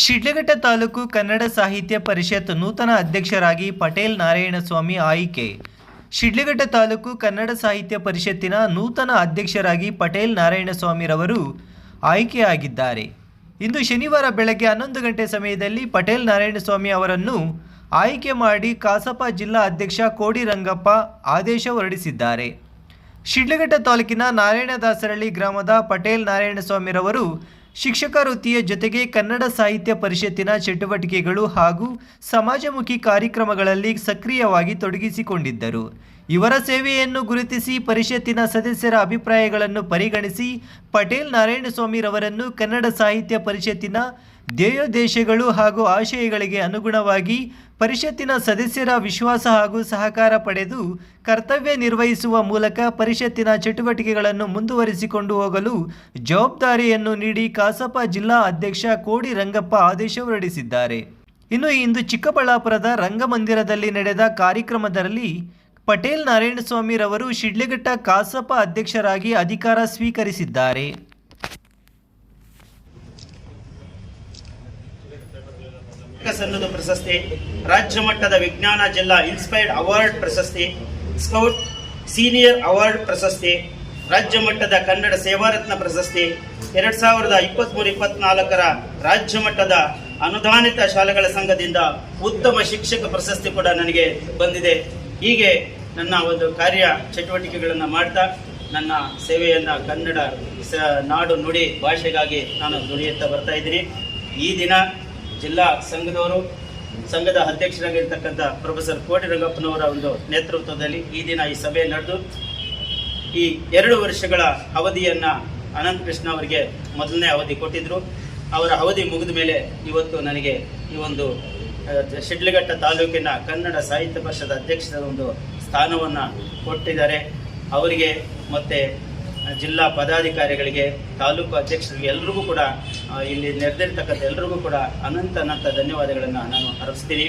ಶಿಡ್ಲಘಟ್ಟ ತಾಲೂಕು ಕನ್ನಡ ಸಾಹಿತ್ಯ ಪರಿಷತ್ ನೂತನ ಅಧ್ಯಕ್ಷರಾಗಿ ಪಟೇಲ್ ನಾರಾಯಣಸ್ವಾಮಿ ಆಯ್ಕೆ. ಶಿಡ್ಲಘಟ್ಟ ತಾಲೂಕು ಕನ್ನಡ ಸಾಹಿತ್ಯ ಪರಿಷತ್ತಿನ ನೂತನ ಅಧ್ಯಕ್ಷರಾಗಿ ಪಟೇಲ್ ನಾರಾಯಣಸ್ವಾಮಿರವರು ಆಯ್ಕೆಯಾಗಿದ್ದಾರೆ. ಇಂದು ಶನಿವಾರ ಬೆಳಗ್ಗೆ ಹನ್ನೊಂದು ಗಂಟೆ ಸಮಯದಲ್ಲಿ ಪಟೇಲ್ ನಾರಾಯಣಸ್ವಾಮಿ ಅವರನ್ನು ಆಯ್ಕೆ ಮಾಡಿ ಕಸಾಪ ಜಿಲ್ಲಾ ಅಧ್ಯಕ್ಷ ಕೋಡಿ ರಂಗಪ್ಪ ಆದೇಶ ಹೊರಡಿಸಿದ್ದಾರೆ. ಶಿಡ್ಲಘಟ್ಟ ತಾಲೂಕಿನ ನಾರಾಯಣದಾಸರಳ್ಳಿ ಗ್ರಾಮದ ಪಟೇಲ್ ನಾರಾಯಣಸ್ವಾಮಿರವರು ಶಿಕ್ಷಕ ವೃತ್ತಿಯ ಜೊತೆಗೆ ಕನ್ನಡ ಸಾಹಿತ್ಯ ಪರಿಷತ್ತಿನ ಚಟುವಟಿಕೆಗಳು ಹಾಗೂ ಸಮಾಜಮುಖಿ ಕಾರ್ಯಕ್ರಮಗಳಲ್ಲಿ ಸಕ್ರಿಯವಾಗಿ ತೊಡಗಿಸಿಕೊಂಡಿದ್ದರು. ಇವರ ಸೇವೆಯನ್ನು ಗುರುತಿಸಿ ಪರಿಷತ್ತಿನ ಸದಸ್ಯರ ಅಭಿಪ್ರಾಯಗಳನ್ನು ಪರಿಗಣಿಸಿ ಪಟೇಲ್ ನಾರಾಯಣಸ್ವಾಮಿರವರನ್ನು ಕನ್ನಡ ಸಾಹಿತ್ಯ ಪರಿಷತ್ತಿನ ಧ್ಯೇಯೋದ್ದೇಶಗಳು ಹಾಗೂ ಆಶಯಗಳಿಗೆ ಅನುಗುಣವಾಗಿ ಪರಿಷತ್ತಿನ ಸದಸ್ಯರ ವಿಶ್ವಾಸ ಹಾಗೂ ಸಹಕಾರ ಪಡೆದು ಕರ್ತವ್ಯ ನಿರ್ವಹಿಸುವ ಮೂಲಕ ಪರಿಷತ್ತಿನ ಚಟುವಟಿಕೆಗಳನ್ನು ಮುಂದುವರಿಸಿಕೊಂಡು ಹೋಗಲು ಜವಾಬ್ದಾರಿಯನ್ನು ನೀಡಿ ಕಸಾಪ ಜಿಲ್ಲಾ ಅಧ್ಯಕ್ಷ ಕೋಡಿ ರಂಗಪ್ಪ ಆದೇಶ ಹೊರಡಿಸಿದ್ದಾರೆ. ಇನ್ನು ಇಂದು ಚಿಕ್ಕಬಳ್ಳಾಪುರದ ರಂಗಮಂದಿರದಲ್ಲಿ ನಡೆದ ಕಾರ್ಯಕ್ರಮದಲ್ಲಿ ಪಟೇಲ್ ನಾರಾಯಣಸ್ವಾಮಿರವರು ಶಿಡ್ಲಘಟ್ಟ ಕಸಾಪ ಅಧ್ಯಕ್ಷರಾಗಿ ಅಧಿಕಾರ ಸ್ವೀಕರಿಸಿದ್ದಾರೆ. ಸನ್ನದ ಪ್ರಶಸ್ತಿ, ರಾಜ್ಯ ಮಟ್ಟದ ವಿಜ್ಞಾನ ಜಿಲ್ಲಾ ಇನ್ಸ್ಪೈರ್ಡ್ ಅವಾರ್ಡ್ ಪ್ರಶಸ್ತಿ ಸ್ಕೌಟ್ ಸೀನಿಯರ್ ಅವಾರ್ಡ್ ಪ್ರಶಸ್ತಿ ರಾಜ್ಯ ಮಟ್ಟದ ಕನ್ನಡ ಸೇವಾರತ್ನ ಪ್ರಶಸ್ತಿ ಎರಡ್ ಸಾವಿರದ ಇಪ್ಪತ್ಮೂರು, ಇಪ್ಪತ್ನಾಲ್ಕರ ರಾಜ್ಯ ಮಟ್ಟದ ಅನುದಾನಿತ ಶಾಲೆಗಳ ಸಂಘದಿಂದ ಉತ್ತಮ ಶಿಕ್ಷಕ ಪ್ರಶಸ್ತಿ ಕೂಡ ನನಗೆ ಬಂದಿದೆ. ಹೀಗೆ ನನ್ನ ಒಂದು ಕಾರ್ಯ ಚಟುವಟಿಕೆಗಳನ್ನು ಮಾಡ್ತಾ ನನ್ನ ಸೇವೆಯನ್ನು ಕನ್ನಡ ಸ- ನಾಡು ನುಡಿ ಭಾಷೆಗಾಗಿ ನಾನು ದುಡಿಯುತ್ತಾ ಬರ್ತಾ ಇದ್ದೀನಿ. ಈ ದಿನ ಜಿಲ್ಲಾ ಸಂಘದವರು, ಸಂಘದ ಅಧ್ಯಕ್ಷರಾಗಿರ್ತಕ್ಕಂಥ ಪ್ರೊಫೆಸರ್ ಕೋಟಿ ರಂಗಪ್ಪನವರ ಒಂದು ನೇತೃತ್ವದಲ್ಲಿ ಈ ದಿನ ಈ ಸಭೆ ನಡೆದು ಈ ಎರಡು ವರ್ಷಗಳ ಅವಧಿಯನ್ನು ಅನಂತ ಕೃಷ್ಣ ಅವರಿಗೆ ಮೊದಲನೇ ಅವಧಿ ಕೊಟ್ಟಿದ್ರು. ಅವರ ಅವಧಿ ಮುಗಿದ ಮೇಲೆ ಇವತ್ತು ನನಗೆ ಈ ಒಂದು ಶಿಡ್ಲಘಟ್ಟ ತಾಲೂಕಿನ ಕನ್ನಡ ಸಾಹಿತ್ಯ ಪರಿಷತ್ ಅಧ್ಯಕ್ಷರ ಒಂದು ಸ್ಥಾನವನ್ನ ಕೊಟ್ಟಿದ್ದಾರೆ. ಅವರಿಗೆ ಮತ್ತೆ ಜಿಲ್ಲಾ ಪದಾಧಿಕಾರಿಗಳಿಗೆ, ತಾಲೂಕು ಅಧ್ಯಕ್ಷರಿಗೆ ಎಲ್ರಿಗೂ ಕೂಡ ಇಲ್ಲಿ ನೆರೆದಿರ್ತಕ್ಕಂಥ ಎಲ್ರಿಗೂ ಕೂಡ ಅನಂತ ಅನಂತ ಧನ್ಯವಾದಗಳನ್ನು ನಾನು ಅರ್ಪಿಸ್ತೀನಿ.